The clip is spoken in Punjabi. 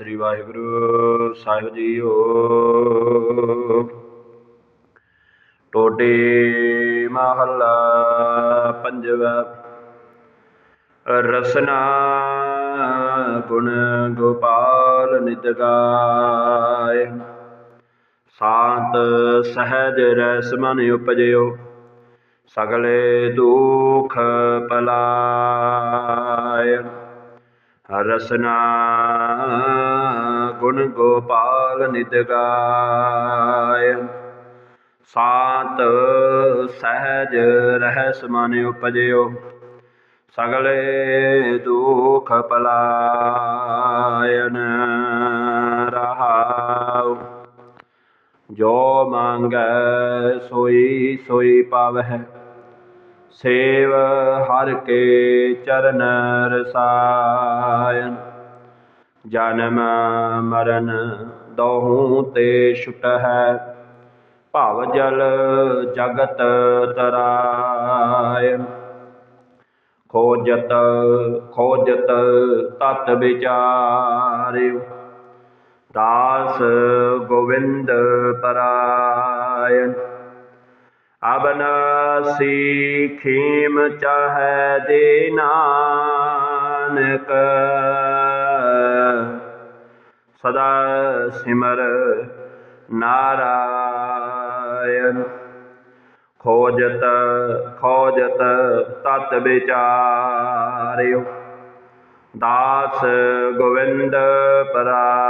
ਸ੍ਰੀ ਵਾਹਿਗੁਰੂ ਸਾਹਿਬ ਜੀਓ ਟੋਟੇ ਮਹੱਲਾ ਪੰਜਵਾ, ਰਸਨਾ ਗੁਣ ਗੋਪਾਲ ਨਿਤ ਗਾਏ। ਸਾਤ ਸਹਿਜ ਰਸ ਮਨ ਉਪਜਿਓ, ਸਗਲੇ ਦੁਖ ਪਲਾਇ ਰਸਨਾ ਗੁਣ ਗੋਪਾਲ ਨਿਤ ਗਾਇ। ਸਾਤ ਸਹਿਜ ਰਹਿਸ ਮਨ ਉਪਜਿਓ, ਸਗਲੇ ਦੁਖ ਪਲਾਇਨ ਰਹਾਉ। ਜੋ ਮੰਗੈ ਸੋਈ ਸੋਈ ਪਾਵਹਿ ਸੇਵ ਹਰ ਕੇ ਚਰਨ ਰਸਾਇਨ ਜਨਮ ਮਰਨ ਦੋਹੂ ਤੇ ਛੁਟ ਹੈ, ਭਵ ਜਲ ਜਗਤ ਤਰਾਇ ਖੋਜਤ ਖੋਜਤ ਤਤ ਵਿਚਾਰਿਓ ਦਾਸ ਗੋਵਿੰਦ ਪਰਾਇਨ ਅਬਨਾਸੀ ਖੀਮ ਚਾਹੈ ਦੇ ਨਾਨਕ। ਸਦਾ ਸਿਮਰ ਨਾਰਾਇਣ। ਖੋਜਤ ਖੋਜਤ ਤਤ ਵਿਚਾਰਿਓ। ਦਾਸ ਗੋਵਿੰਦ ਪਰਾ